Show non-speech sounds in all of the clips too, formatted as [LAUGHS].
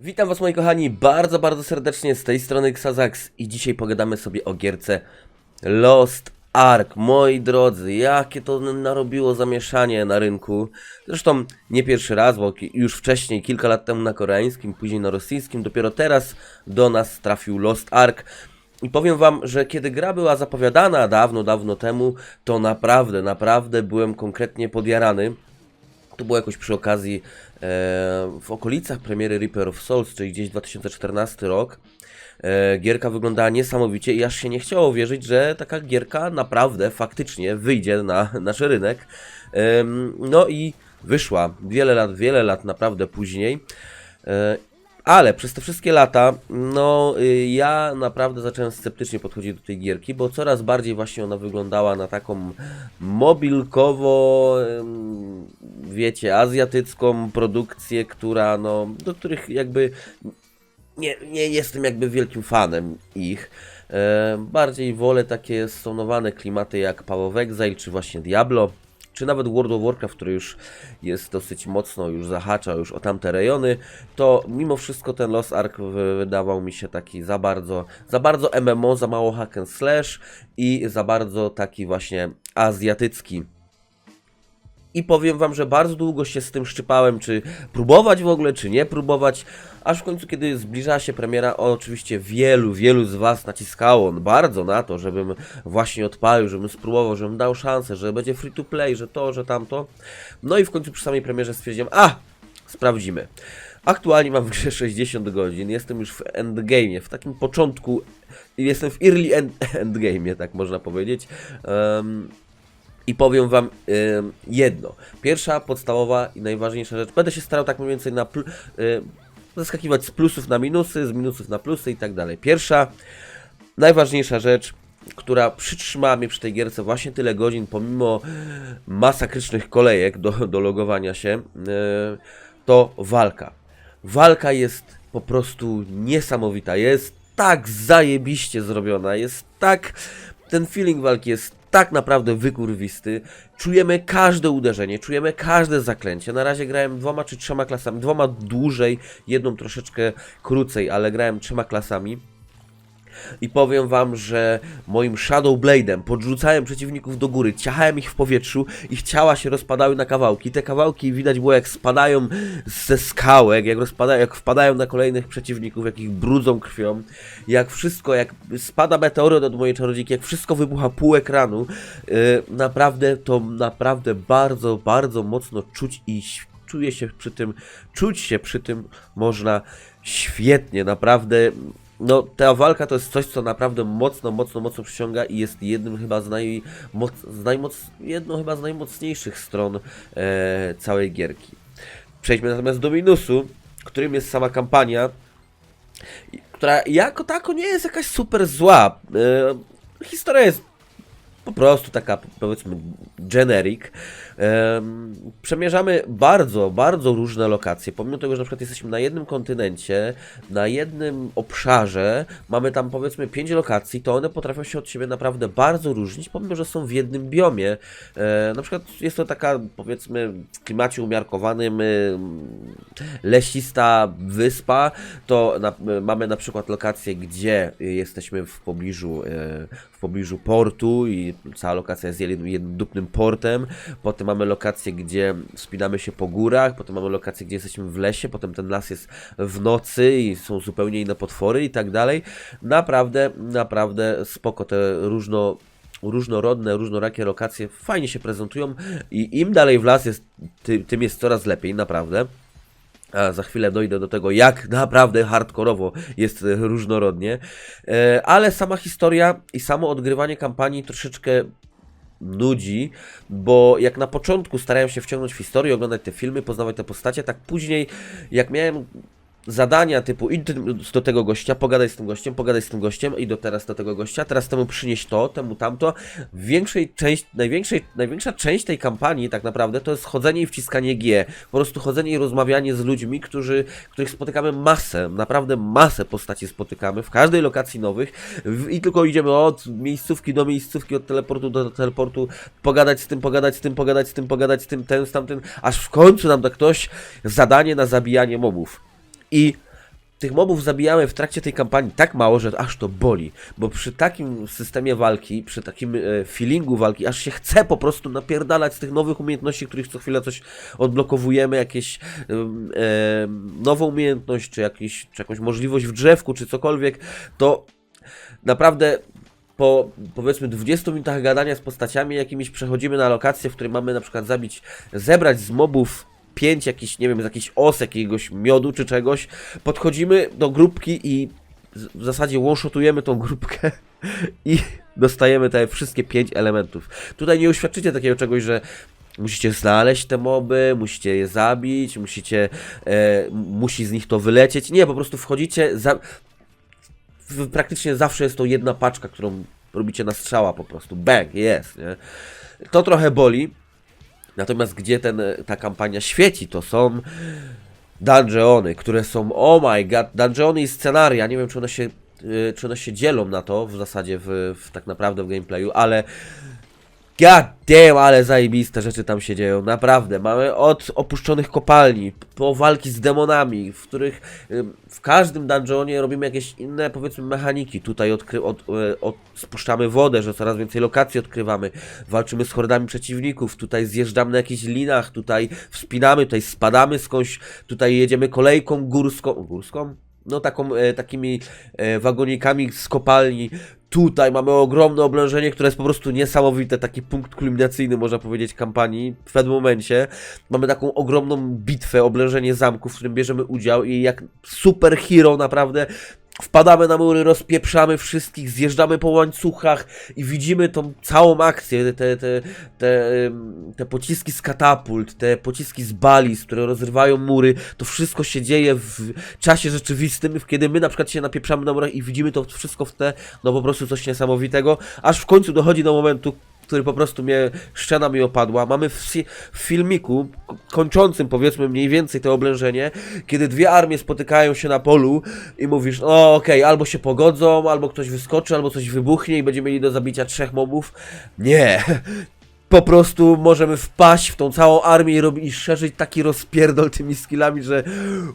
Witam was moi kochani bardzo, bardzo serdecznie z tej strony Xazax i dzisiaj pogadamy sobie o gierce Lost Ark. Moi drodzy, jakie to narobiło zamieszanie na rynku. Zresztą nie pierwszy raz, bo już wcześniej, kilka lat temu na koreańskim, później na rosyjskim, dopiero teraz do nas trafił Lost Ark. I powiem wam, że kiedy gra była zapowiadana dawno, dawno temu, to naprawdę, naprawdę byłem konkretnie podjarany. To było jakoś przy okazji w okolicach premiery Reaper of Souls, czyli gdzieś 2014 rok. E, gierka wyglądała niesamowicie i aż się nie chciało wierzyć, że taka gierka naprawdę, faktycznie wyjdzie na [LAUGHS] nasz rynek. No i wyszła wiele lat, wiele lat naprawdę później. Ale przez te wszystkie lata, no y, ja naprawdę zacząłem sceptycznie podchodzić do tej gierki, bo coraz bardziej właśnie ona wyglądała na taką mobilkowo, wiecie, azjatycką produkcję, która no, do których jakby nie, nie jestem jakby wielkim fanem ich. E, bardziej wolę takie stonowane klimaty jak of Exile, czy właśnie Diablo, czy nawet World of Warcraft, który już jest dosyć mocno, już zahacza już o tamte rejony, to mimo wszystko ten Lost Ark wy- wydawał mi się taki za bardzo, za bardzo MMO, za mało hack and slash i za bardzo taki właśnie azjatycki. I powiem wam, że bardzo długo się z tym szczypałem, czy próbować w ogóle, czy nie próbować. Aż w końcu, kiedy zbliżała się premiera, oczywiście wielu, wielu z was naciskało bardzo na to, żebym właśnie odpalił, żebym spróbował, żebym dał szansę, że będzie free to play, że to, że tamto. No i w końcu przy samej premierze stwierdziłem, a, sprawdzimy. Aktualnie mam w grze 60 godzin, jestem już w endgame'ie, w takim początku, jestem w early end, [LAUGHS] endgame'ie, tak można powiedzieć. Em, i powiem wam ym, jedno. Pierwsza, podstawowa i najważniejsza rzecz. Będę się starał tak mniej więcej na pl- y, zaskakiwać z plusów na minusy, z minusów na plusy i tak dalej. Pierwsza, najważniejsza rzecz, która przytrzymała mnie przy tej gierce właśnie tyle godzin, pomimo masakrycznych kolejek do, do logowania się, y, to walka. Walka jest po prostu niesamowita. Jest tak zajebiście zrobiona, jest tak. Ten feeling walki jest tak naprawdę wykurwisty. Czujemy każde uderzenie, czujemy każde zaklęcie. Na razie grałem dwoma czy trzema klasami, dwoma dłużej, jedną troszeczkę krócej, ale grałem trzema klasami. I powiem wam, że moim Shadow Blade'em podrzucałem przeciwników do góry, ciachałem ich w powietrzu, ich ciała się rozpadały na kawałki. Te kawałki widać było jak spadają ze skałek, jak rozpadają, jak wpadają na kolejnych przeciwników, jak ich brudzą krwią, jak wszystko, jak spada meteoryt od mojej czarodziejki, jak wszystko wybucha pół ekranu. Yy, naprawdę to naprawdę bardzo, bardzo mocno czuć i czuje się przy tym, czuć się przy tym można świetnie, naprawdę. No, ta walka to jest coś, co naprawdę mocno, mocno, mocno przyciąga i jest jednym chyba z, naj, moc, z najmoc, jedną chyba z najmocniejszych stron e, całej gierki. Przejdźmy natomiast do minusu, którym jest sama kampania, która jako tako nie jest jakaś super zła. E, historia jest po prostu taka, powiedzmy, generic. Em, przemierzamy bardzo, bardzo różne lokacje. Pomimo tego, że na przykład jesteśmy na jednym kontynencie, na jednym obszarze, mamy tam powiedzmy pięć lokacji, to one potrafią się od siebie naprawdę bardzo różnić, pomimo, że są w jednym biomie. E, na przykład jest to taka, powiedzmy, w klimacie umiarkowanym em, lesista wyspa, to na, mamy na przykład lokację, gdzie jesteśmy w pobliżu, e, w pobliżu portu i cała lokacja jest jednym, jednym dupnym portem. Potem mamy lokację, gdzie wspinamy się po górach, potem mamy lokację, gdzie jesteśmy w lesie, potem ten las jest w nocy i są zupełnie inne potwory i tak dalej. Naprawdę, naprawdę spoko te różno różnorodne, różnorakie lokacje fajnie się prezentują i im dalej w las jest, ty, tym jest coraz lepiej, naprawdę. A za chwilę dojdę do tego, jak naprawdę hardkorowo jest różnorodnie. E, Ale sama historia i samo odgrywanie kampanii troszeczkę nudzi, bo jak na początku starałem się wciągnąć w historię, oglądać te filmy, poznawać te postacie, tak później jak miałem zadania typu idź do tego gościa, pogadaj z tym gościem, pogadaj z tym gościem i do teraz do tego gościa, teraz temu przynieś to, temu tamto. Większej część, największej, największa część tej kampanii tak naprawdę to jest chodzenie i wciskanie G. Po prostu chodzenie i rozmawianie z ludźmi, którzy, których spotykamy masę, naprawdę masę postaci spotykamy w każdej lokacji nowych i tylko idziemy od miejscówki do miejscówki, od teleportu do teleportu, pogadać z tym, pogadać z tym, pogadać z tym, pogadać z tym, ten z tamtym, aż w końcu nam da ktoś zadanie na zabijanie mobów. I tych mobów zabijamy w trakcie tej kampanii tak mało, że aż to boli. Bo przy takim systemie walki, przy takim e, feelingu walki, aż się chce po prostu napierdalać z tych nowych umiejętności, których co chwilę coś odblokowujemy, jakieś em, nową umiejętność, czy, jakiś, czy jakąś możliwość w drzewku, czy cokolwiek, to naprawdę po powiedzmy 20 minutach gadania z postaciami jakimiś przechodzimy na lokację, w której mamy na przykład zabić, zebrać z mobów 5 jakiś, nie wiem, z os, jakiegoś miodu czy czegoś. Podchodzimy do grupki i w zasadzie one-shotujemy tą grupkę [LAUGHS] i dostajemy te wszystkie 5 elementów. Tutaj nie uświadczycie takiego czegoś, że Musicie znaleźć te moby, musicie je zabić, musicie, e, musi z nich to wylecieć. Nie, po prostu wchodzicie, za, praktycznie zawsze jest to jedna paczka, którą robicie na strzała po prostu. Bang, jest, nie? To trochę boli. Natomiast gdzie ten, ta kampania świeci, to są dungeony, które są, oh my god, dungeony i scenaria. Nie wiem, czy one się, y, czy one się dzielą na to w zasadzie, w, w tak naprawdę w gameplayu, ale God damn, ale zajebiste rzeczy tam się dzieją, naprawdę. Mamy od opuszczonych kopalni, po walki z demonami, w których w każdym dungeonie robimy jakieś inne, powiedzmy, mechaniki. Tutaj odkry od, e, od, spuszczamy wodę, że coraz więcej lokacji odkrywamy, walczymy z hordami przeciwników, tutaj zjeżdżamy na jakichś linach, tutaj wspinamy, tutaj spadamy skądś, tutaj jedziemy kolejką górską, górską? No taką, e, takimi e, wagonikami z kopalni. Tutaj mamy ogromne oblężenie, które jest po prostu niesamowite, taki punkt kulminacyjny, można powiedzieć, kampanii w pewnym momencie. Mamy taką ogromną bitwę, oblężenie zamku, w którym bierzemy udział i jak superhero naprawdę wpadamy na mury, rozpieprzamy wszystkich, zjeżdżamy po łańcuchach i widzimy tą całą akcję, te, te, te, te pociski z katapult, te pociski z baliz, które rozrywają mury, to wszystko się dzieje w czasie rzeczywistym, kiedy my na przykład się napieprzamy na murach i widzimy to wszystko w te, no po prostu coś niesamowitego, aż w końcu dochodzi do momentu, który po prostu mnie, szczena mi opadła. Mamy w, w filmiku kończącym powiedzmy mniej więcej to oblężenie, kiedy dwie armie spotykają się na polu i mówisz, no okej, albo się pogodzą, albo ktoś wyskoczy, albo coś wybuchnie i będziemy mieli do zabicia trzech mobów. Nie. [LAUGHS] Po prostu możemy wpaść w tą całą armię i, robić, i szerzyć taki rozpierdol tymi skillami, że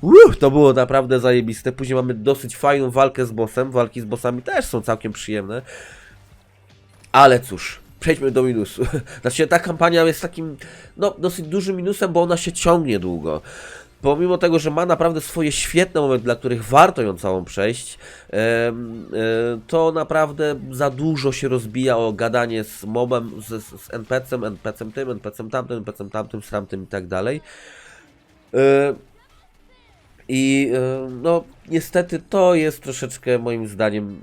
uff, to było naprawdę zajebiste. Później mamy dosyć fajną walkę z bossem. Walki z bossami też są całkiem przyjemne. Ale cóż, przejdźmy do minusu. [LAUGHS] Znaczy, ta kampania jest takim, no, dosyć dużym minusem, bo ona się ciągnie długo. Pomimo tego, że ma naprawdę swoje świetne momenty, dla których warto ją całą przejść, e, to naprawdę za dużo się rozbija o gadanie z mobem, z, z z NPC-em, NPC-em tym, NPC-em tamtym, NPC-em tamtym, z tamtym i tak dalej. E, I e, no, niestety to jest troszeczkę moim zdaniem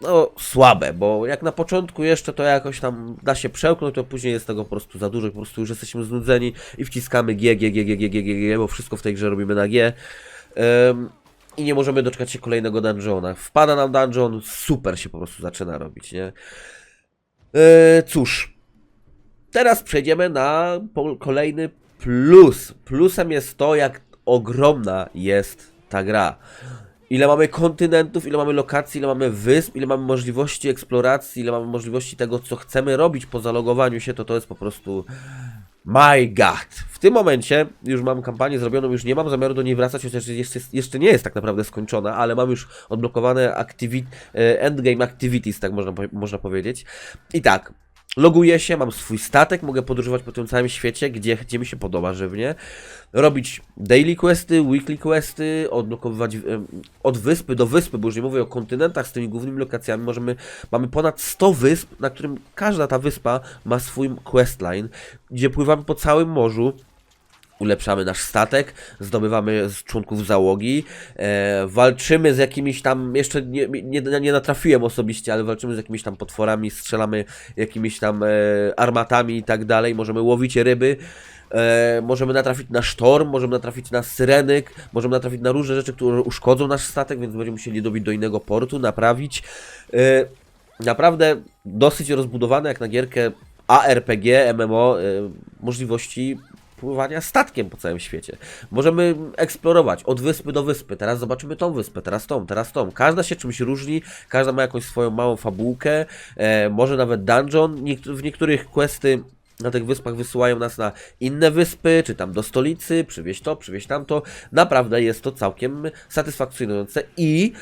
no, słabe, bo jak na początku jeszcze to jakoś tam da się przełknąć, to później jest tego po prostu za dużo, po prostu już jesteśmy znudzeni i wciskamy G, G, G, G, G, G, G, G bo wszystko w tej grze robimy na G. Ym, I nie możemy doczekać się kolejnego dungeona. Wpada nam dungeon, super się po prostu zaczyna robić, nie? Yy, cóż, teraz przejdziemy na kolejny plus. Plusem jest to, jak ogromna jest ta gra. Ile mamy kontynentów, ile mamy lokacji, ile mamy wysp, ile mamy możliwości eksploracji, ile mamy możliwości tego, co chcemy robić po zalogowaniu się, to to jest po prostu my god. W tym momencie już mam kampanię zrobioną, już nie mam zamiaru do niej wracać, chociaż jeszcze, jeszcze nie jest tak naprawdę skończona, ale mam już odblokowane activi- e, endgame activities, tak można, można powiedzieć. I tak, loguję się, mam swój statek, mogę podróżować po tym całym świecie, gdzie, gdzie mi się podoba żywnie, robić daily questy, weekly questy, odblokowywać em, od wyspy do wyspy, bo już nie mówię o kontynentach z tymi głównymi lokacjami, możemy, mamy ponad 100 wysp, na którym każda ta wyspa ma swój questline, gdzie pływamy po całym morzu, ulepszamy nasz statek, zdobywamy z członków załogi, e, walczymy z jakimiś tam, jeszcze nie, nie, nie natrafiłem osobiście, ale walczymy z jakimiś tam potworami, strzelamy jakimiś tam e, armatami i tak dalej, możemy łowić ryby, e, możemy natrafić na sztorm, możemy natrafić na syrenyk, możemy natrafić na różne rzeczy, które uszkodzą nasz statek, więc będziemy musieli dobić do innego portu, naprawić. E, naprawdę dosyć rozbudowane jak na gierkę ARPG, MMO, e, możliwości pływania statkiem po całym świecie. Możemy eksplorować od wyspy do wyspy. Teraz zobaczymy tą wyspę, teraz tą, teraz tą. Każda się czymś różni, każda ma jakąś swoją małą fabułkę, e, może nawet dungeon. W niektórych questy na tych wyspach wysyłają nas na inne wyspy, czy tam do stolicy, przywieźć to, przywieźć tamto. Naprawdę jest to całkiem satysfakcjonujące i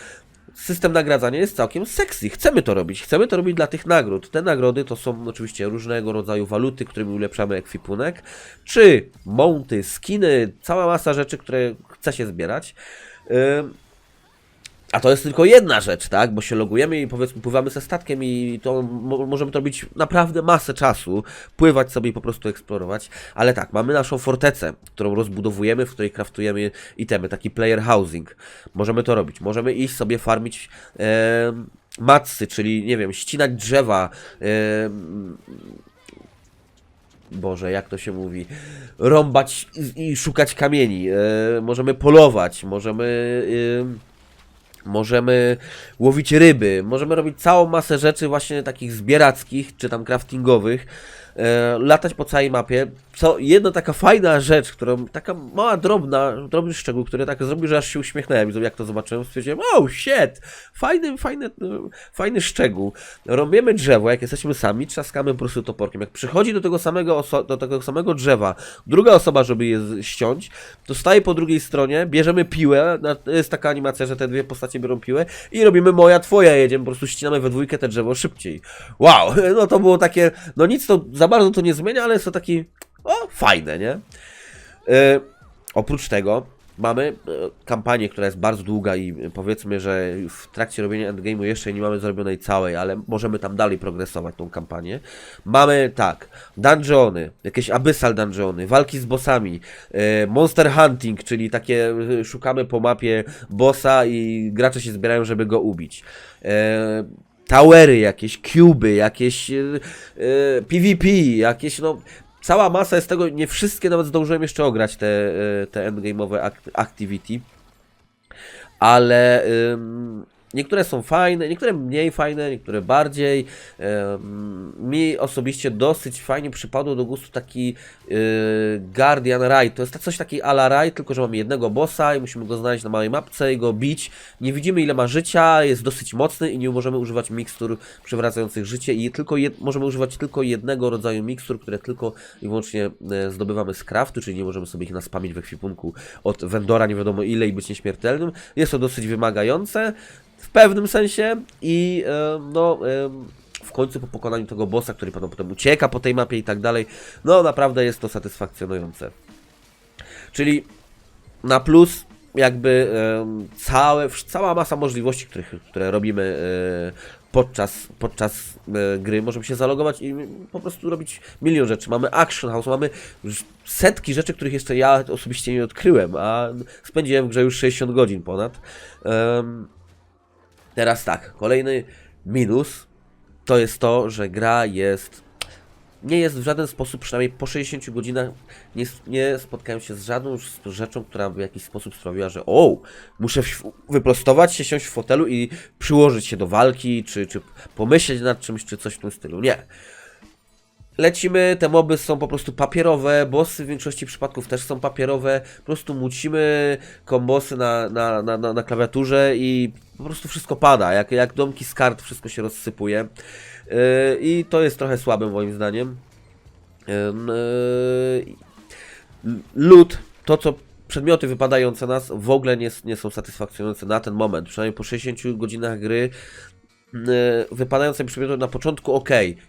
system nagradzania jest całkiem sexy. Chcemy to robić, chcemy to robić dla tych nagród. Te nagrody to są oczywiście różnego rodzaju waluty, którymi ulepszamy ekwipunek, czy monty, skiny, cała masa rzeczy, które chce się zbierać. Ym, a to jest tylko jedna rzecz, tak? Bo się logujemy i powiedzmy pływamy ze statkiem i to mo możemy to robić naprawdę masę czasu, pływać sobie i po prostu eksplorować. Ale tak, mamy naszą fortecę, którą rozbudowujemy, w której kraftujemy itemy, taki player housing. Możemy to robić. Możemy iść sobie farmić e, matsy, czyli nie wiem, ścinać drzewa, e, Boże, jak to się mówi? Rąbać i, i szukać kamieni. E, możemy polować, możemy. E, Możemy łowić ryby, możemy robić całą masę rzeczy właśnie takich zbierackich, czy tam craftingowych, e, latać po całej mapie. Co jedna taka fajna rzecz, którą, taka mała, drobna, drobny szczegół, który tak zrobił, że aż się uśmiechnąłem, jak to zobaczyłem, stwierdziłem, oh shit, fajny, fajny, fajny szczegół. Robiemy drzewo, jak jesteśmy sami, trzaskamy po prostu toporkiem. Jak przychodzi do tego samego, do tego samego drzewa druga osoba, żeby je ściąć, to staje po drugiej stronie, bierzemy piłę, jest taka animacja, że te dwie postacie biorą piłę i robimy moja, twoja, jedziemy, po prostu ścinamy we dwójkę te drzewo szybciej. Wow, [LAUGHS] no to było takie, no nic to za bardzo to nie zmienia, ale jest to taki, o, fajne, nie? E, oprócz tego mamy e, kampanię, która jest bardzo długa i powiedzmy, że w trakcie robienia endgame'u jeszcze nie mamy zrobionej całej, ale możemy tam dalej progresować tą kampanię. Mamy tak, dungeony, jakieś abyssal dungeony, walki z bossami, e, monster hunting, czyli takie szukamy po mapie bossa i gracze się zbierają, żeby go ubić. Towery jakieś, cuby, jakieś PvP, jakieś no cała masa jest tego, nie wszystkie nawet zdążyłem jeszcze ograć te, e, te endgame'owe act- activity, ale niektóre są fajne, niektóre mniej fajne, niektóre bardziej. Mi osobiście dosyć fajnie przypadł do gustu taki yy, Guardian Raid. To jest coś taki ala Raid, tylko że mamy jednego bossa i musimy go znaleźć na małej mapce i go bić. Nie widzimy ile ma życia, jest dosyć mocny i nie możemy używać mikstur przywracających życie i tylko możemy używać tylko jednego rodzaju mikstur, które tylko i wyłącznie e, zdobywamy z craftu, czyli nie możemy sobie ich naspamić w ekwipunku od vendora nie wiadomo ile i być nieśmiertelnym. Jest to dosyć wymagające w pewnym sensie i e, no e, w końcu po pokonaniu tego bossa, który potem, potem ucieka po tej mapie i tak dalej, no naprawdę jest to satysfakcjonujące. Czyli na plus jakby em, całe, cała masa możliwości, których, które robimy e, podczas, podczas e, gry. Możemy się zalogować i po prostu robić milion rzeczy. Mamy Action House, mamy setki rzeczy, których jeszcze ja osobiście nie odkryłem, a spędziłem w grze już 60 godzin ponad. Teraz tak, kolejny minus to jest to, że gra jest nie jest w żaden sposób, przynajmniej po 60 godzinach, nie, nie spotkałem się z żadną rzeczą, która w jakiś sposób sprawiła, że o, muszę wyprostować się, siąść w fotelu i przyłożyć się do walki, czy, czy pomyśleć nad czymś, czy coś w tym stylu. Nie. Lecimy, te moby są po prostu papierowe, bossy w większości przypadków też są papierowe, po prostu mucimy kombosy na, na, na, na, na klawiaturze i po prostu wszystko pada, jak, jak domki z kart wszystko się rozsypuje yy, i to jest trochę słabe moim zdaniem. Yy, lód, to co przedmioty wypadające nas w ogóle nie, nie są satysfakcjonujące na ten moment, przynajmniej po 60 godzinach gry wypadające mi przedmioty na początku ok,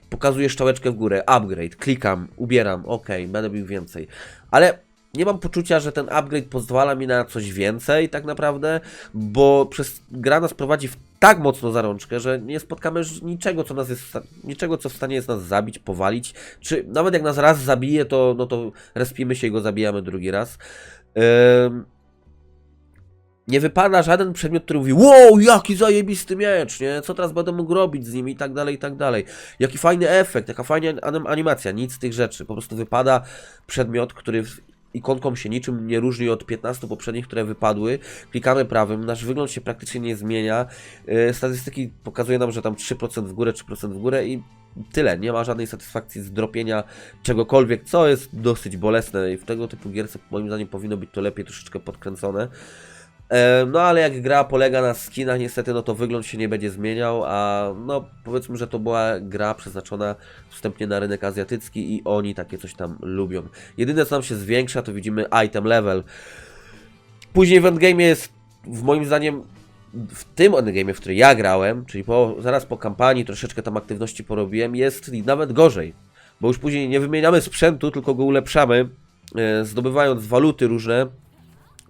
pokazuję szczałeczkę w górę, upgrade, klikam, ubieram, ok, będę miał więcej, ale nie mam poczucia, że ten upgrade pozwala mi na coś więcej tak naprawdę, bo przez gra nas prowadzi w tak mocno za rączkę, że nie spotkamy już niczego, co nas jest, niczego, co w stanie jest nas zabić, powalić, czy nawet jak nas raz zabije, to, no to respimy się i go zabijamy drugi raz. Ym, nie wypada żaden przedmiot, który mówi wow, jaki zajebisty miecz, nie? Co teraz będę mógł robić z nim i tak dalej, i tak dalej. Jaki fajny efekt, jaka fajna anim- animacja, nic z tych rzeczy. Po prostu wypada przedmiot, który ikonką się niczym nie różni od 15 poprzednich, które wypadły. Klikamy prawym, nasz wygląd się praktycznie nie zmienia. Yy, Statystyki pokazują nam, że tam 3% w górę, 3% w górę i tyle. Nie ma żadnej satysfakcji z dropienia czegokolwiek, co jest dosyć bolesne i w tego typu gierce moim zdaniem powinno być to lepiej troszeczkę podkręcone. E, No ale jak gra polega na skinach, niestety no to wygląd się nie będzie zmieniał, a no powiedzmy, że to była gra przeznaczona wstępnie na rynek azjatycki i oni takie coś tam lubią. Jedyne co nam się zwiększa to widzimy item level. Później w endgame jest w moim zdaniem w tym endgame, w który ja grałem, czyli po, zaraz po kampanii troszeczkę tam aktywności porobiłem, jest nawet gorzej. Bo już później nie wymieniamy sprzętu, tylko go ulepszamy, e, zdobywając waluty różne.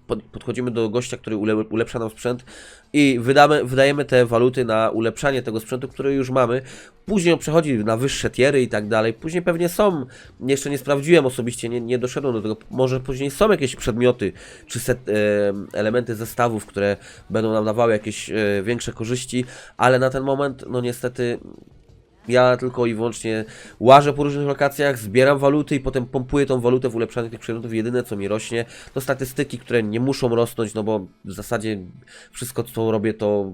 Pod, podchodzimy do gościa, który ule, ulepsza nam sprzęt i wydamy, wydajemy te waluty na ulepszanie tego sprzętu, który już mamy. Później on przechodzi na wyższe tiery i tak dalej. Później pewnie są, jeszcze nie sprawdziłem osobiście, nie, nie doszedłem do tego. Może później są jakieś przedmioty czy set, e, elementy zestawów, które będą nam dawały jakieś e, większe korzyści, ale na ten moment, no niestety, ja tylko i wyłącznie łażę po różnych lokacjach, zbieram waluty i potem pompuję tą walutę w ulepszaniu tych przedmiotów. Jedyne co mi rośnie to statystyki, które nie muszą rosnąć, no bo w zasadzie wszystko co robię to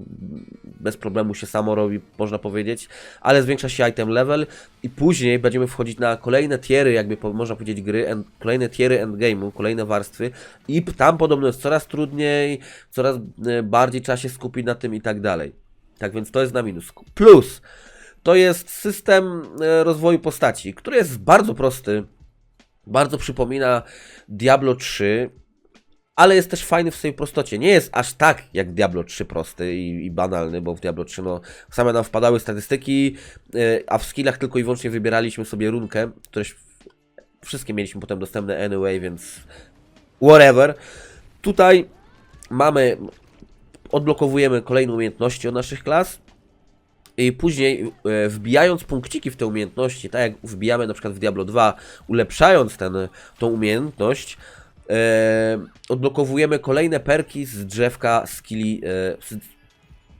bez problemu się samo robi, można powiedzieć, ale zwiększa się item level i później będziemy wchodzić na kolejne tiery, jakby po, można powiedzieć gry, end, kolejne tiery endgame'u, kolejne warstwy i tam podobno jest coraz trudniej, coraz e, bardziej trzeba się skupić na tym i tak dalej. Tak więc to jest na minus. Plus to jest system e, rozwoju postaci, który jest bardzo prosty, bardzo przypomina Diablo 3, ale jest też fajny w swojej prostocie. Nie jest aż tak jak Diablo 3 prosty i, i banalny, bo w Diablo 3 no, same nam wpadały statystyki, e, a w skillach tylko i wyłącznie wybieraliśmy sobie runkę, które wszystkie mieliśmy potem dostępne anyway, więc whatever. Tutaj mamy, odblokowujemy kolejne umiejętności od naszych klas, i później e, wbijając punkciki w te umiejętności, tak jak wbijamy na przykład w Diablo 2, ulepszając ten, tą umiejętność, e, odblokowujemy kolejne perki z drzewka skilli, e, z,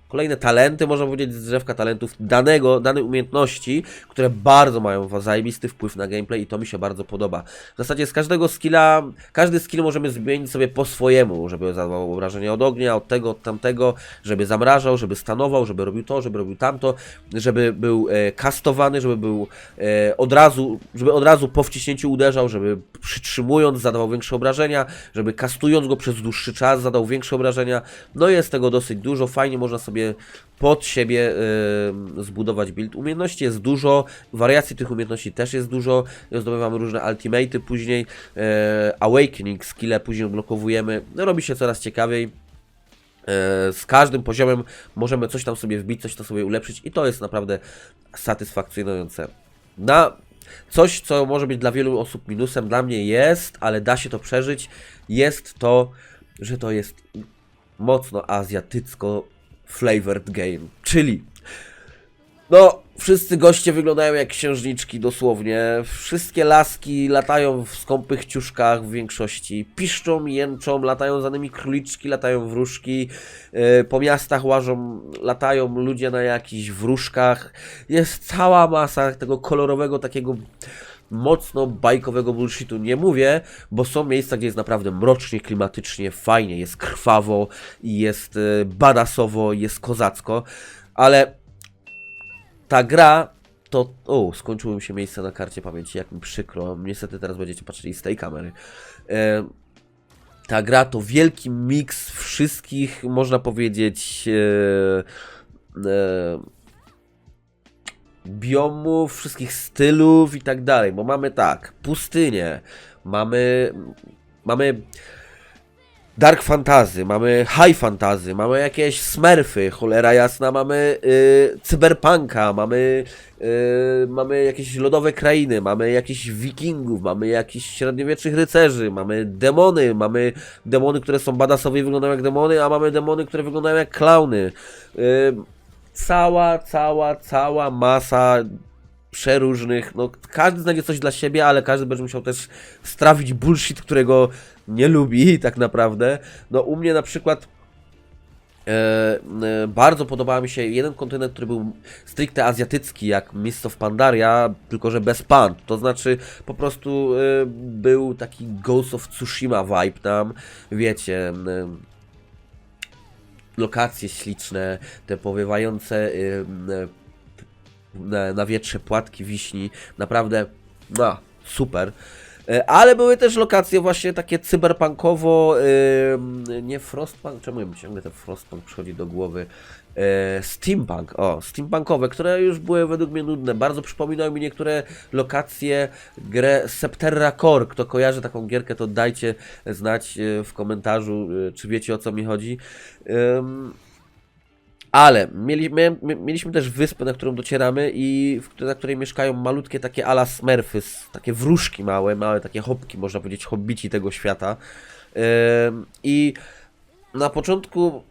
kolejne talenty, można powiedzieć, z drzewka talentów danego, danej umiejętności, które bardzo mają zajebisty wpływ na gameplay i to mi się bardzo podoba. W zasadzie z każdego skilla, każdy skill możemy zmienić sobie po swojemu, żeby zadawał obrażenia od ognia, od tego, od tamtego, żeby zamrażał, żeby stanował, żeby robił to, żeby robił tamto, żeby był e, kastowany, żeby był e, od razu, żeby od razu po wciśnięciu uderzał, żeby przytrzymując zadawał większe obrażenia, żeby kastując go przez dłuższy czas zadał większe obrażenia. No jest tego dosyć dużo, fajnie można sobie pod siebie e, zbudować build. Umiejętności jest dużo, wariacji tych umiejętności też jest dużo, zdobywamy różne ultimaty później, e, awakening, skille później odblokowujemy, no robi się coraz ciekawiej. E, z każdym poziomem możemy coś tam sobie wbić, coś tam sobie ulepszyć i to jest naprawdę satysfakcjonujące. Na coś, co może być dla wielu osób minusem, dla mnie jest, ale da się to przeżyć, jest to, że to jest mocno azjatycko flavored game, czyli no, wszyscy goście wyglądają jak księżniczki dosłownie. Wszystkie laski latają w skąpych ciuszkach w większości. Piszczą, jęczą, latają za nimi króliczki, latają wróżki. Yy, po miastach łażą, latają ludzie na jakichś wróżkach. Jest cała masa tego kolorowego takiego mocno bajkowego bullshitu. Nie mówię, bo są miejsca, gdzie jest naprawdę mrocznie, klimatycznie, fajnie, jest krwawo, jest yy, badasowo, jest kozacko, ale ta gra to. O, skończyło mi się miejsce na karcie pamięci, jak mi przykro. Niestety teraz będziecie patrzyli z tej kamery. E, ta gra to wielki miks wszystkich, można powiedzieć, e, e, biomów, wszystkich stylów i tak dalej. Bo mamy tak, pustynię, mamy. Mamy dark fantazy, mamy high fantazy, mamy jakieś smurfy, cholera jasna, mamy y, cyberpunka, mamy, y, mamy jakieś lodowe krainy, mamy jakichś wikingów, mamy jakichś średniowiecznych rycerzy, mamy demony, mamy demony, które są badasowe i wyglądają jak demony, a mamy demony, które wyglądają jak klauny. Y, cała, cała, cała masa przeróżnych, no każdy znajdzie coś dla siebie, ale każdy będzie musiał też strawić bullshit, którego nie lubi [LAUGHS] tak naprawdę. No u mnie na przykład e, e, bardzo podobał mi się jeden kontynent, który był stricte azjatycki, jak Mist of Pandaria, tylko że bez pan. To znaczy po prostu e, był taki Ghost of Tsushima vibe tam, wiecie... lokacje śliczne, te powiewające y, na, na wietrze płatki wiśni, naprawdę no, super. E, Ale były też lokacje właśnie takie cyberpunkowo, e, nie frostpunk, czemu mi ciągle ten frostpunk przychodzi do głowy? E, Steampunk, o, steampunkowe, które już były według mnie nudne. Bardzo przypominają mi niektóre lokacje grę Septerra Core. Kto kojarzy taką gierkę, to dajcie znać e, w komentarzu, e, czy wiecie o co mi chodzi. Ale mieliśmy też wyspę, na którą docieramy i w, na której mieszkają malutkie takie ala smurfy, s- takie wróżki małe, małe takie hopki, można powiedzieć, hobbici tego świata. I na początku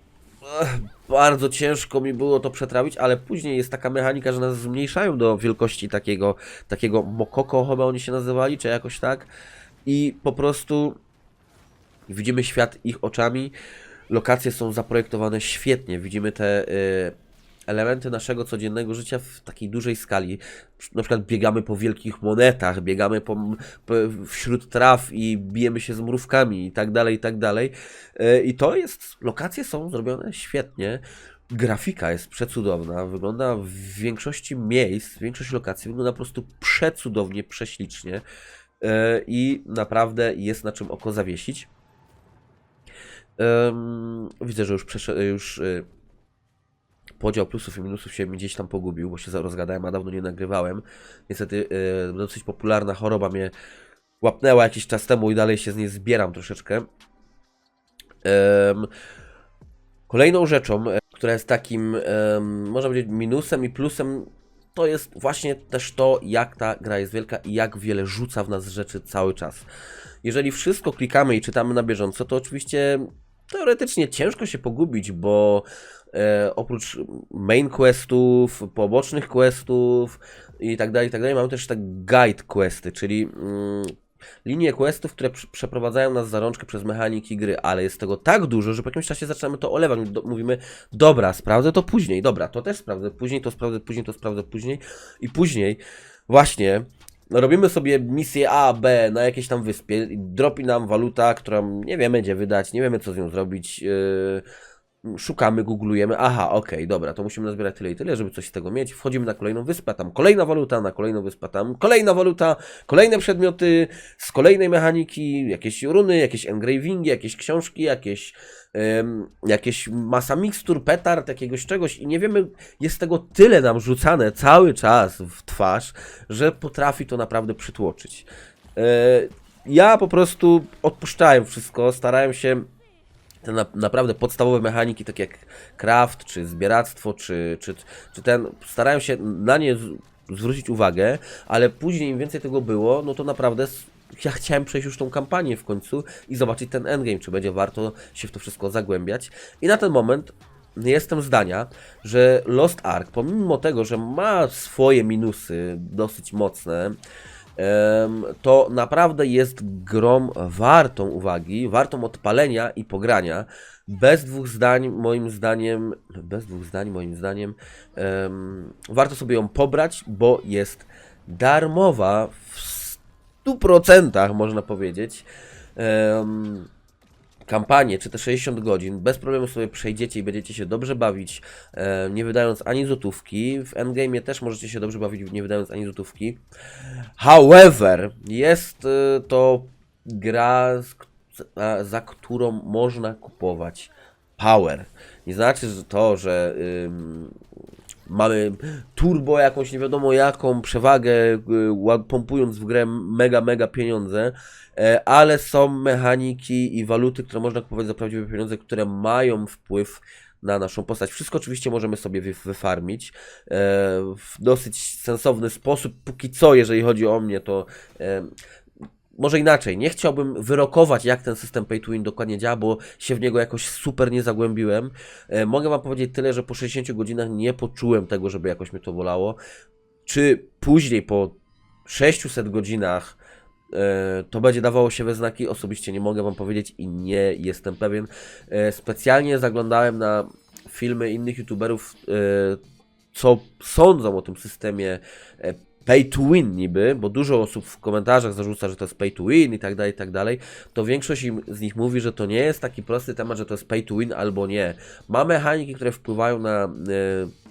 bardzo ciężko mi było to przetrawić, ale później jest taka mechanika, że nas zmniejszają do wielkości takiego, takiego mokoko chyba oni się nazywali, czy jakoś tak. I po prostu widzimy świat ich oczami. Lokacje są zaprojektowane świetnie. Widzimy te y, elementy naszego codziennego życia w takiej dużej skali. Na przykład biegamy po wielkich monetach, biegamy po, po, wśród traw i bijemy się z mrówkami i tak dalej, i tak dalej. Y, I to jest, lokacje są zrobione świetnie. Grafika jest przecudowna, wygląda w większości miejsc, większość lokacji wygląda po prostu przecudownie, prześlicznie y, i naprawdę jest na czym oko zawiesić. Widzę, że już, już y, podział plusów i minusów się mi gdzieś tam pogubił, bo się rozgadałem, a dawno nie nagrywałem. Niestety y, dosyć popularna choroba mnie łapnęła jakiś czas temu i dalej się z niej zbieram troszeczkę. Em, kolejną rzeczą, e, która jest takim, em, można powiedzieć, minusem i plusem, to jest właśnie też to, jak ta gra jest wielka i jak wiele rzuca w nas rzeczy cały czas. Jeżeli wszystko klikamy i czytamy na bieżąco, to oczywiście teoretycznie ciężko się pogubić, bo e, oprócz main questów, pobocznych questów i tak dalej, i tak dalej, mamy też tak guide questy, czyli mm, linie questów, które pr- przeprowadzają nas za rączkę przez mechaniki gry, ale jest tego tak dużo, że po jakimś czasie zaczynamy to olewać. Do, mówimy, dobra, sprawdzę to później, dobra, to też sprawdzę później, to sprawdzę później, to sprawdzę później i później właśnie robimy sobie misję A, B na jakiejś tam wyspie dropi nam waluta, którą nie wiemy gdzie wydać, nie wiemy co z nią zrobić. Yy, szukamy, googlujemy, aha, okej, dobra, to musimy nazbierać tyle i tyle, żeby coś z tego mieć. Wchodzimy na kolejną wyspę, tam kolejna waluta, na kolejną wyspę, tam kolejna waluta, kolejne przedmioty z kolejnej mechaniki, jakieś runy, jakieś engravingi, jakieś książki, jakieś, jakieś masa mikstur, petard, jakiegoś czegoś i nie wiemy, jest tego tyle nam rzucane cały czas w twarz, że potrafi to naprawdę przytłoczyć. E, ja po prostu odpuszczałem wszystko, starałem się te na, naprawdę podstawowe mechaniki, takie jak craft, czy zbieractwo, czy, czy, czy ten, starałem się na nie zwrócić uwagę, ale później im więcej tego było, no to naprawdę ja chciałem przejść już tą kampanię w końcu i zobaczyć ten endgame, czy będzie warto się w to wszystko zagłębiać. I na ten moment jestem zdania, że Lost Ark, pomimo tego, że ma swoje minusy dosyć mocne, to naprawdę jest grom wartą uwagi, wartą odpalenia i pogrania. Bez dwóch zdań, moim zdaniem, bez dwóch zdań, moim zdaniem, em, warto sobie ją pobrać, bo jest darmowa w 100%, można powiedzieć. Em, kampanię, czy te 60 godzin, bez problemu sobie przejdziecie i będziecie się dobrze bawić, e, nie wydając ani złotówki. W endgame też możecie się dobrze bawić, nie wydając ani złotówki. However, jest y, to gra, za, którą można kupować power. Nie znaczy że to, że mamy turbo jakąś nie wiadomo jaką przewagę, y, pompując w grę mega, mega pieniądze, e, ale są mechaniki i waluty, które można kupować za prawdziwe pieniądze, które mają wpływ na naszą postać. Wszystko oczywiście możemy sobie wy- wyfarmić e, w dosyć sensowny sposób. Póki co, jeżeli chodzi o mnie, to e, może inaczej. Nie chciałbym wyrokować, jak ten system Pay to Win dokładnie działa, bo się w niego jakoś super nie zagłębiłem. E, mogę Wam powiedzieć tyle, że po 60 godzinach nie poczułem tego, żeby jakoś mnie to bolało. Czy później, po 600 godzinach, e, to będzie dawało się we znaki? Osobiście nie mogę Wam powiedzieć i nie jestem pewien. E, Specjalnie zaglądałem na filmy innych youtuberów, co sądzą o tym systemie pay to win niby, bo dużo osób w komentarzach zarzuca, że to jest pay to win i tak dalej, i tak dalej, to większość im, z nich mówi, że to nie jest taki prosty temat, że to jest pay to win albo nie. Ma mechaniki, które wpływają na e,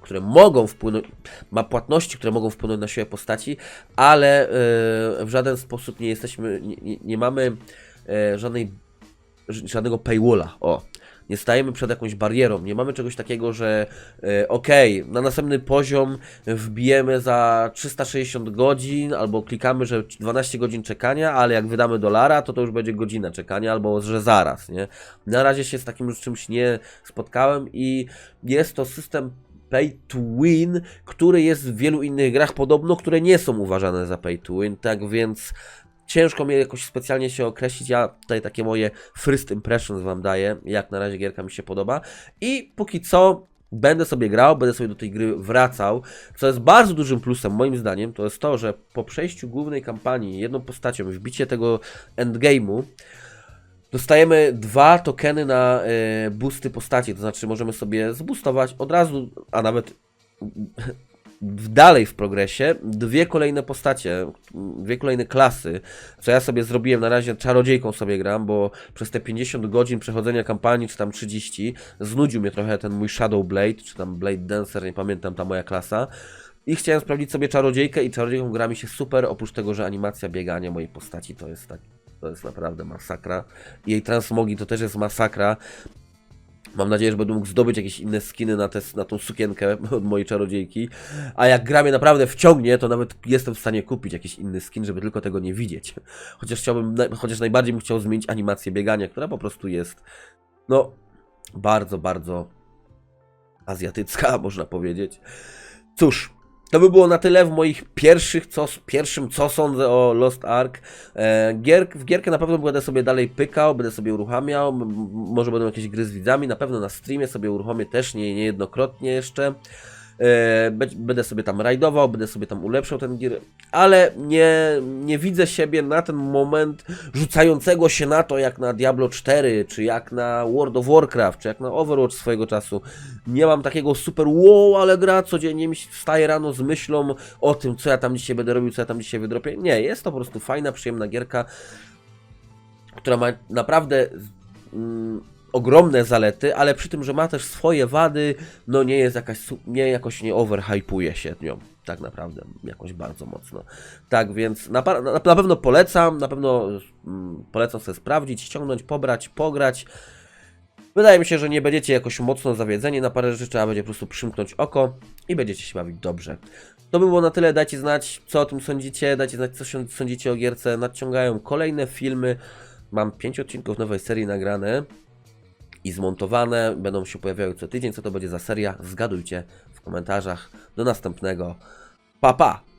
które mogą wpłynąć, ma płatności, które mogą wpłynąć na siłę postaci, ale e, w żaden sposób nie jesteśmy, nie, nie, mamy e, żadnej, żadnego paywalla, o. Nie stajemy przed jakąś barierą, nie mamy czegoś takiego, że e, okej, na następny poziom wbijemy za 360 godzin, albo klikamy, że 12 godzin czekania, ale jak wydamy dolara, to to już będzie godzina czekania, albo że zaraz, nie? Na razie się z takim już czymś nie spotkałem i jest to system pay to win, który jest w wielu innych grach podobno, które nie są uważane za pay to win, tak więc ciężko mnie jakoś specjalnie się określić. Ja tutaj takie moje first impressions wam daję, jak na razie gierka mi się podoba i póki co będę sobie grał, będę sobie do tej gry wracał. Co jest bardzo dużym plusem moim zdaniem, to jest to, że po przejściu głównej kampanii jedną postacią, wbicie tego endgame'u, Dostajemy dwa tokeny na e, boosty postaci, to znaczy możemy sobie zboostować od razu, a nawet dalej w progresie, dwie kolejne postacie, dwie kolejne klasy, co ja sobie zrobiłem, na razie czarodziejką sobie gram, bo przez te 50 godzin przechodzenia kampanii, czy tam 30, znudził mnie trochę ten mój Shadow Blade, czy tam Blade Dancer, nie pamiętam ta moja klasa. I chciałem sprawdzić sobie czarodziejkę i czarodziejką gra mi się super, oprócz tego, że animacja biegania mojej postaci to jest tak, to jest naprawdę masakra. Jej transmogi to też jest masakra. Mam nadzieję, że będę mógł zdobyć jakieś inne skiny na, te, na tą sukienkę [LAUGHS] od mojej czarodziejki. A jak gra mnie naprawdę wciągnie, to nawet jestem w stanie kupić jakiś inny skin, żeby tylko tego nie widzieć. Chociaż chciałbym, chociaż najbardziej bym chciał zmienić animację biegania, która po prostu jest, no, bardzo, bardzo azjatycka, [LAUGHS] można powiedzieć. Cóż, to by było na tyle w moich pierwszych, co, pierwszym co sądzę o Lost Ark. E, gier, w gierkę na pewno będę sobie dalej pykał, będę sobie uruchamiał, może będą jakieś gry z widzami, na pewno na streamie sobie uruchomię też nie, niejednokrotnie jeszcze. E, będę sobie tam rajdował, będę sobie tam ulepszał ten gier, ale nie, nie widzę siebie na ten moment rzucającego się na to jak na Diablo 4, czy jak na World of Warcraft, czy jak na Overwatch swojego czasu. Nie mam takiego super wow, ale gra codziennie mi wstaje rano z myślą o tym, co ja tam dzisiaj będę robił, co ja tam dzisiaj wydropię. Nie, jest to po prostu fajna, przyjemna gierka, która ma naprawdę mm, ogromne zalety, ale przy tym, że ma też swoje wady, no nie jest jakaś, nie jakoś nie overhypuje się nią. Tak naprawdę, jakoś bardzo mocno. Tak więc na, na, pewno polecam, na pewno mm, polecam sobie sprawdzić, ściągnąć, pobrać, pograć. Wydaje mi się, że nie będziecie jakoś mocno zawiedzeni na parę rzeczy, trzeba będzie po prostu przymknąć oko i będziecie się bawić dobrze. To by było na tyle, dajcie znać co o tym sądzicie, dajcie znać co sądzicie o gierce, nadciągają kolejne filmy, mam 5 odcinków nowej serii nagrane i zmontowane, będą się pojawiały co tydzień, co to będzie za seria, zgadujcie w komentarzach. Do następnego, pa pa!